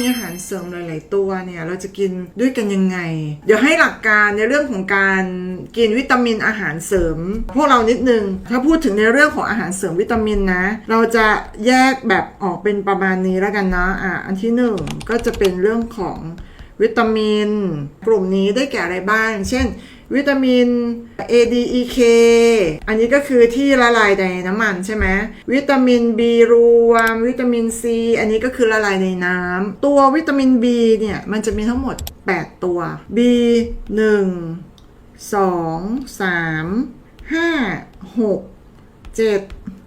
มีอาหารเสริมหลาย ๆ ตัวเนี่ยเราจะกินด้วยกันยังไง เดี๋ยวให้หลักการในเรื่องของการกินวิตามินอาหารเสริม พวกเรานิดนึง ถ้าพูดถึงในเรื่องของอาหารเสริมวิตามินนะ เราจะแยกแบบออกเป็นประมาณนี้แล้วกันนะอะอันที่หนึ่งก็จะเป็นเรื่องของวิตามิน กลุ่มนี้ได้แก่อะไรบ้าง เช่น วิตามิน A D E K อันนี้ก็คือที่ละลายในน้ำมันใช่ไหมวิตามิน B รวม วิตามิน C อันนี้ก็คือละลายในน้ำตัววิตามิน B เนี่ย มันจะมีทั้งหมด 8 ตัว B 1 2 3 5 6 7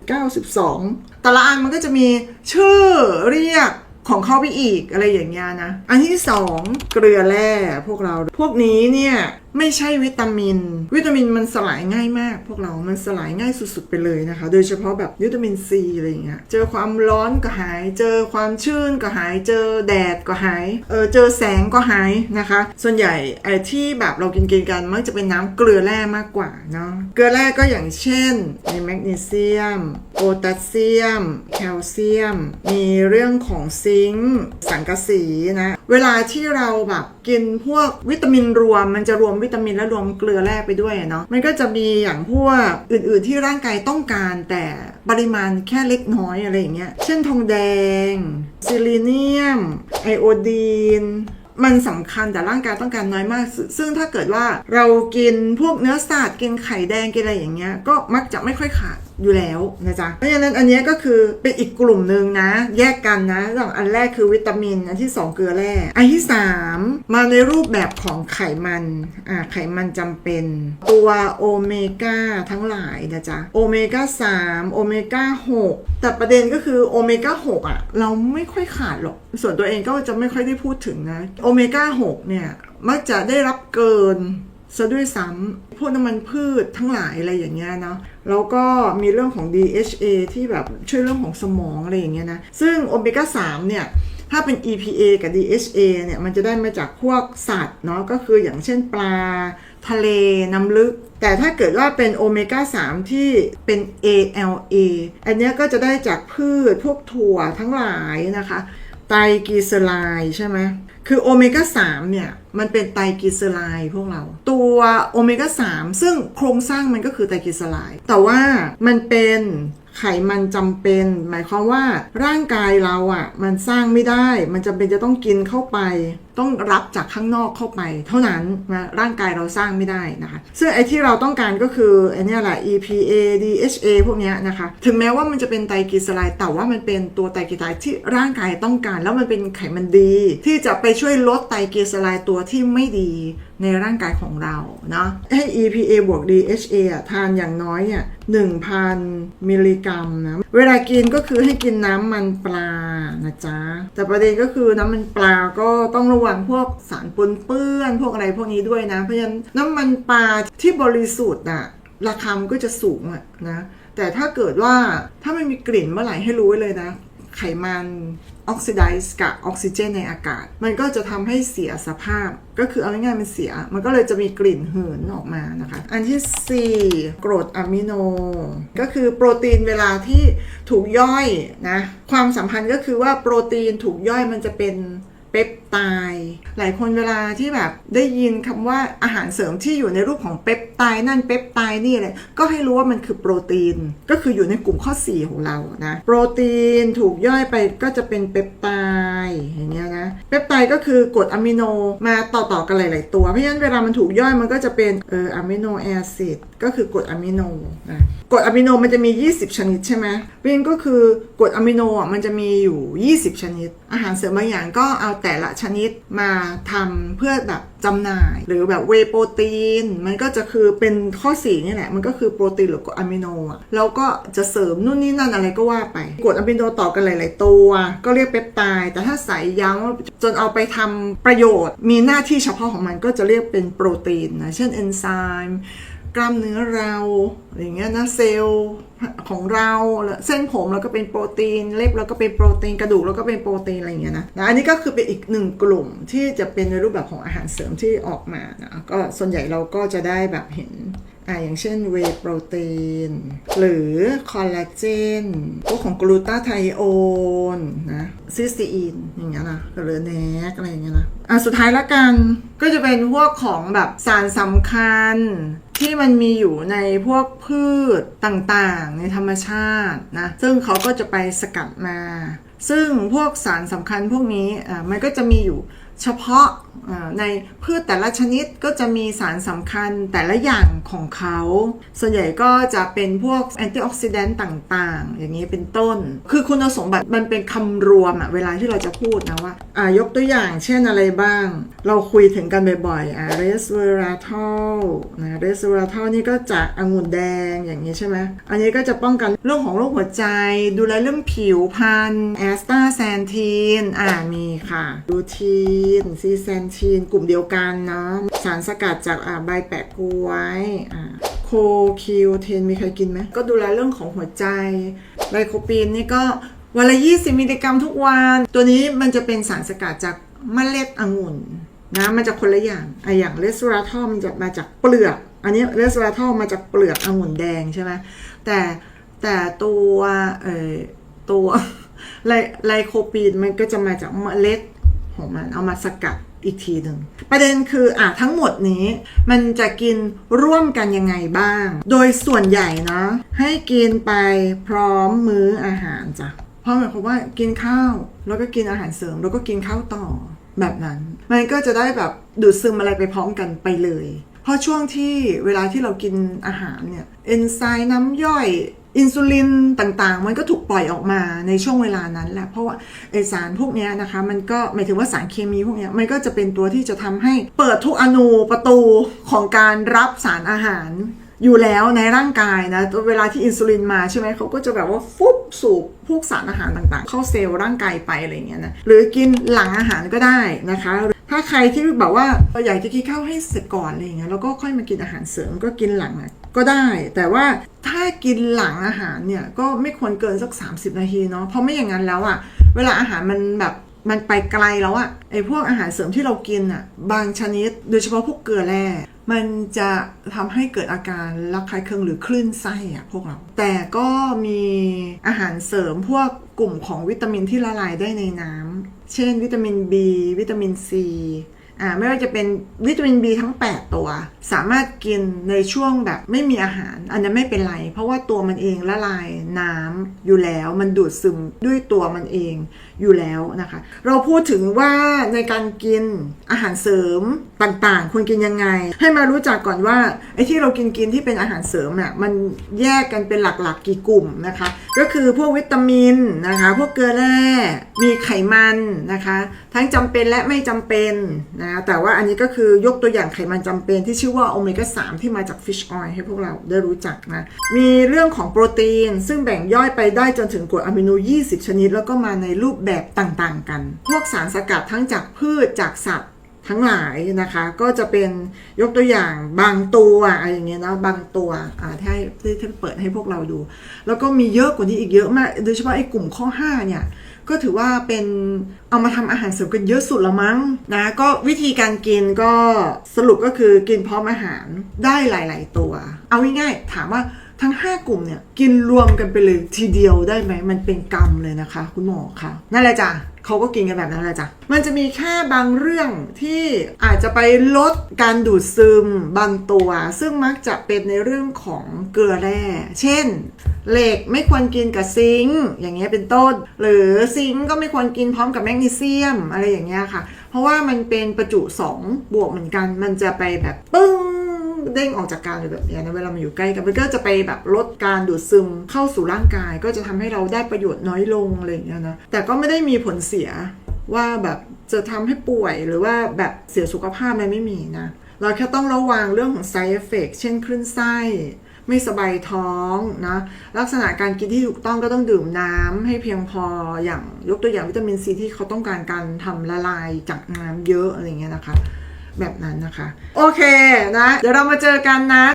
92แต่ละอันมันก็จะมีชื่อเรียกของเขาไปอีกอะไรอย่างเงี้ยนะ อันที่สองเกลือแร่พวกเรา พวกนี้เนี่ย ไม่ใช่วิตามิน วิตามินมันสลายง่ายมาก พวกเรา มันสลายง่ายสุดๆไปเลยนะคะ โดยเฉพาะแบบวิตามินซีอะไรอย่างเงี้ย เจอความร้อนก็หาย เจอความชื้นก็หาย เจอแดดก็หาย เออ เจอแสงก็หายนะคะ ส่วนใหญ่ไอ้ที่แบบเรากินกินกันมักจะเป็นน้ำเกลือแร่มากกว่าเนาะ เกลือแร่ก็อย่างเช่น มีแมกนีเซียม โพแทสเซียม แคลเซียม มีเรื่องของซิงค์ สังกะสีนะ เวลาที่เราแบบกินพวกวิตามินรวม มันจะรวมวิตามินและรวมเกลือแร่ไปด้วยเนาะมันก็จะมีอย่างพวกอื่นๆที่ร่างกายต้องการแต่ปริมาณแค่เล็กน้อยอะไรอย่างเงี้ยเช่นทองแดงซิลิเนียมไอโอดีนมันสำคัญแต่ร่างกายต้องการน้อยมาก ซึ่งถ้าเกิดว่าเรากินพวกเนื้อสัตว์กินไข่แดงกินอะไรอย่างเงี้ยก็มักจะไม่ค่อยขาดอยู่แล้วนะจ๊ะ เพราะฉะนั้นอันนี้ก็คือเป็นอีกกลุ่มหนึ่งนะ แยกกันนะอย่างอันแรกคือวิตามิน อันที่สองเกลือแร่ อันที่สามมาในรูปแบบของไขมันอ่าไขมันจำเป็น ตัวโอเมก้าทั้งหลายนะจ๊ะ โอเมก้าสามโอเมก้าหกแต่ประเด็นก็คือโอเมก้าหกอะเราไม่ค่อยขาดหรอก ส่วนตัวเองก็จะไม่ค่อยได้พูดถึงนะ โอเมก้า6เนี่ยมักจะได้รับเกิน ซะด้วยซ้ำพวกน้ำมันพืชทั้งหลายอะไรอย่างเงี้ยเนาะแล้วก็มีเรื่องของ DHA ที่แบบช่วยเรื่องของสมองอะไรอย่างเงี้ยนะ ซึ่งโอเมก้า3เนี่ยถ้าเป็น EPA กับ DHA เนี่ยมันจะได้มาจากพวกสัตว์เนาะก็คืออย่างเช่นปลา ทะเลน้ำลึก แต่ถ้าเกิดว่าเป็นโอเมก้า 3 ที่เป็น ALA อันเนี้ยก็จะได้จากพืชพวกถั่วทั้งหลายนะคะ ไตรกลีเซอไรด์ใช่ไหมคือโอเมก้า3เนี่ย มันเป็นไตรกลีเซอไรด์พวกเรา ตัวโอเมก้า3ซึ่งโครงสร้างมันก็คือไตรกลีเซอไรด์แต่ว่ามันเป็นไขมันจำเป็น หมายความว่าร่างกายเราอะ่ะ มันสร้างไม่ได้ มันจำเป็นจะต้องกินเข้าไปต้องรับจากข้างนอกเข้าไป เท่านั้นนะร่างกายเราสร้างไม่ได้นะคะ ซึ่งไอ้ที่เราต้องการก็คือไอ้เนี่ยแหละ EPA DHA พวกเนี้ยนะคะ ถึงแม้ว่ามันจะเป็นไตรกลีเซอไรด์แต่ว่ามันเป็นตัวไตรกลีเซอไรด์ที่ร่างกายต้องการ แล้วมันเป็นไขมันดี ที่จะไปช่วยลดไตรกลีเซอไรด์ตัวที่ไม่ดีในร่างกายของเราเนาะให้ EPA บวก DHA ทานอย่างน้อยเนี่ย1,000 มิลลิกรัมนะ เวลากินก็คือให้กินน้ำมันปลานะจ๊ะ แต่ประเด็นก็คือน้ำมันปลาก็ต้องระวงพวกสารปนเปื้อน พวกอะไรพวกนี้ด้วยนะ เพราะฉะนั้นน้ำมันปลาที่บริสุทธิ์อะราคามันก็จะสูงอะนะ แต่ถ้าเกิดว่าถ้ามันมีกลิ่นเมื่อไหร่ให้รู้ไว้เลยนะ ไขมันออกซิไดซ์กับออกซิเจนในอากาศ มันก็จะทำให้เสียสภาพ ก็คือเอาง่ายๆมันเสีย มันก็เลยจะมีกลิ่นหืนออกมานะคะ อันที่ 4 กรดอะมิโน ก็คือโปรตีนเวลาที่ถูกย่อยนะ ความสัมพันธ์ก็คือว่าโปรตีนถูกย่อยมันจะเป็นเปป ตด์ หลายคนเวลาที่แบบได้ยินคำว่าอาหารเสริมที่อยู่ในรูปของเปปไตด์นั่นเปปไตด์นี่เลยก็ให้รู้ว่ามันคือโปรตีน ก็คืออยู่ในกลุ่มข้อ 4 ของเรานะ โปรตีนถูกย่อยไปก็จะเป็นเปปไตด์อย่างเงี้ยนะ เปปไตด์ก็คือกรดอะมิโนมาต่อๆกันหลาย ๆ ตัว เพราะฉะนั้นเวลามันถูกย่อยมันก็จะเป็นเอออะมิโนแอซิดก็คือกรดอะมิโนนะกรดอะมิโนมันจะมี 20 ชนิดใช่ไหมเพราะฉะนั้นก็คือกรดอะมิโนอะมันจะมีอยู่ 20 ชนิด อาหารเสริมบางอย่างก็เอาแต่ละชนิดมาทำเพื่อแบบจำหน่าย หรือแบบเวโปรตีน มันก็จะคือเป็นข้อ4นี่แหละ มันก็คือโปรตีนหรือกรดอะมิโนอะแล้วก็จะเสริมนู่นนี่นั่นอะไรก็ว่าไปกรดอะมิโนต่อกันหลาย ๆ ตัว ก็เรียกเปปไตด์แต่ถ้าใส่ยั้งจนเอาไปทำประโยชน์ มีหน้าที่เฉพาะของมันก็จะเรียกเป็นโปรตีนนะเช่นเอนไซม์ กล้ามเนื้อเราอย่างเงี้ยนะเซลล์ของเราเส้นผมเราก็เป็นโปรตีน เล็บเราก็เป็นโปรตีนกระดูกเราก็เป็นโปรตีนอะไรเงี้ยนะนะอันนี้ก็คือเป็นอีกหนึ่งกลุ่มที่จะเป็นในรูปแบบของอาหารเสริมที่ออกมานะก็ส่วนใหญ่เราก็จะได้แบบเห็นอ่าอย่างเช่นเวโปรตีน หรือคอลลาเจนพวกของกลูตาไทโอนนะซิสตีอินอย่างเงี้ยนะหรือแนกอะไรอย่างเงี้ยนะอะสุดท้ายละกันก็จะเป็นพวกของแบบสารสำคัญ ที่มันมีอยู่ในพวกพืชต่างๆ ในธรรมชาตินะ ซึ่งเขาก็จะไปสกัดมา ซึ่งพวกสารสำคัญพวกนี้อ่ามันก็จะมีอยู่ เฉพาะในพืชแต่ละชนิดก็จะมีสารสำคัญแต่ละอย่างของเขา ส่วนใหญ่ก็จะเป็นพวกแอนตี้ออกซิแดนต์ต่างๆ อย่างนี้เป็นต้น คือคุณสมบัติมันเป็นคำรวมอะเวลาที่เราจะพูดนะว่าอ่ายกตัวอย่างเช่นอะไรบ้าง เราคุยถึงกันบ่อยๆอ่าเรสเวอราทอลนะเรสเวอราทอลนี่ก็จากองุ่นแดงอย่างนี้ใช่ไหมอันนี้ก็จะป้องกันเรื่องของโรคหัวใจ ดูแลเรื่องผิวพรรณแอสตาแซนทีนอ่ามีค่ะดูทีนซีแซนทีน กลุ่มเดียวกันเนาะสารสกัดจากใบแปะกล้วยโคคิวเทนมีใครกินไหมก็ดูแลเรื่องของหัวใจไลโคปีนนี่ก็วันละ 20 มิลลิกรัมทุกวัน ตัวนี้มันจะเป็นสารสกัดจากเมล็ดองุ่นนะมันจะคนละอย่างไออย่างเลสราทอลมันจะมาจากเปลือก อันนี้เลสราทอลมาจากเปลือกองุ่นแดงใช่ไหมแต่แต่ตัวเอ่อตัวไลไลโคปีนมันก็จะมาจากเมล็ด ของมันเอามาสกัดอีกทีหนึ่งประเด็นคืออะทั้งหมดนี้ มันจะกินร่วมกันยังไงบ้าง โดยส่วนใหญ่เนาะให้กินไปพร้อมมื้ออาหารจ้ะเพราะหมายความว่ากินข้าวแล้วก็กินอาหารเสริม แล้วก็กินข้าวต่อแบบนั้น มันก็จะได้แบบดูดซึมอะไรไปพร้อมกันไปเลย เพราะช่วงที่เวลาที่เรากินอาหารเนี่ยเอนไซม์น้ำย่อย อินซูลินต่างๆ มันก็ถูกปล่อยออกมาในช่วงเวลานั้นแหละ เพราะว่าไอสารพวกนี้นะคะ มันก็หมายถึงว่าสารเคมีพวกนี้มันก็จะเป็นตัวที่จะทำให้เปิดทุกอนูประตูของการรับสารอาหารอยู่แล้วในร่างกายนะ เวลาที่อินซูลินมาใช่ไหมเขาก็จะแบบว่าฟุบสูบพวกสารอาหารต่างๆ เข้าเซลล์ร่างกายไปอะไรเงี้ยนะหรือกินหลังอาหารก็ได้นะคะ ถ้าใครที่แบบว่าอยากจะกินข้าวให้เสร็จก่อนอะไรเงี้ยแล้วก็ค่อยมากินอาหารเสริมก็กินหลังอะ ก็ได้ แต่ว่าถ้ากินหลังอาหารเนี่ยก็ไม่ควรเกินสัก 30 นาทีเนาะเพราะไม่อย่างนั้นแล้วอะเวลาอาหารมันแบบมันไปไกลแล้วอะไอพวกอาหารเสริมที่เรากินอะบางชนิด โดยเฉพาะพวกเกลือแร่มันจะทำให้เกิดอาการระคายเคืองหรือคลื่นไส้อะพวกเรา แต่ก็มีอาหารเสริมพวกกลุ่มของวิตามินที่ละลายได้ในน้ำเช่น วิตามิน B วิตามิน C ไม่ว่าจะเป็นวิตามิน B ทั้ง 8 ตัว สามารถกินในช่วงแบบไม่มีอาหาร อันนั้นไม่เป็นไร เพราะว่าตัวมันเองละลายน้ำอยู่แล้ว มันดูดซึมด้วยตัวมันเองอยู่แล้วนะคะ เราพูดถึงว่าในการกินอาหารเสริมต่างๆ ควรกินยังไง ให้มารู้จักก่อนว่าไอ้ที่เรากินกินที่เป็นอาหารเสริมเนี่ยมันแยกกันเป็นหลักๆกี่กลุ่มนะคะ ก็คือพวกวิตามินนะคะ พวกเกลือแร่มีไขมันนะคะ ทั้งจำเป็นและไม่จำเป็นนะแต่ว่าอันนี้ก็คือยกตัวอย่างไขมันจำเป็นที่ชื่อว่าโอเมก้า3ที่มาจากฟิชออยล์ให้พวกเราได้รู้จักนะมีเรื่องของโปรตีน ซึ่งแบ่งย่อยไปได้จนถึงกรดอะมิโน 20 ชนิด แล้วก็มาในรูปแบบต่างๆกัน พวกสารสกัดทั้งจากพืชจากสัตว์ทั้งหลายนะคะ ก็จะเป็นยกตัวอย่างบางตัวอะไรอย่างเงี้ยนะบางตัวอ่าที่ให้ที่ที่เปิดให้พวกเราดู แล้วก็มีเยอะกว่านี้อีกเยอะมาก โดยเฉพาะไอ้กลุ่มข้อ 5 เนี่ย ก็ถือว่าเป็นเอามาทำอาหารเสริมกันเยอะสุดละมั้งนะก็วิธีการกินก็สรุปก็คือกินพร้อมอาหารได้หลาย ๆ ตัว เอาง่ายๆถามว่า ทั้ง 5 กลุ่มเนี่ยกินรวมกันไปเลยทีเดียวได้ไหมมันเป็นกรรมเลยนะคะ คุณหมอคะนั่นแหละจ้ะเขาก็กินกันแบบนั้นแหละจ้ะ มันจะมีแค่บางเรื่องที่อาจจะไปลดการดูดซึมบางตัว ซึ่งมักจะเป็นในเรื่องของเกลือแร่ เช่น เหล็กไม่ควรกินกับซิงค์อย่างเงี้ยเป็นต้น หรือซิงค์ก็ไม่ควรกินพร้อมกับแมกนีเซียมอะไรอย่างเงี้ยค่ะ เพราะว่ามันเป็นประจุ2บวกเหมือนกัน มันจะไปแบบปึ้ง เด้งออกจากกันเลยแบบนี้นะเวลามันอยู่ใกล้กันมันก็จะไปแบบลดการดูดซึมเข้าสู่ร่างกาย ก็จะทำให้เราได้ประโยชน์น้อยลงอะไรอย่างเงี้ยนะแต่ก็ไม่ได้มีผลเสียว่าแบบจะทำให้ป่วยหรือว่าแบบเสียสุขภาพมันไม่มีนะ เราแค่ต้องระวังเรื่องของ side effect เช่นคลื่นไส้ไม่สบายท้องนะลักษณะการกินที่ถูกต้องก็ต้องดื่มน้ำให้เพียงพออย่างยกตัวอย่างวิตามินซีที่เขาต้องการการทำละลายจากน้ำเยอะอะไรอย่างเงี้ยนะคะ แบบนั้นนะคะ โอเคนะ เดี๋ยวเรามาเจอกันนะ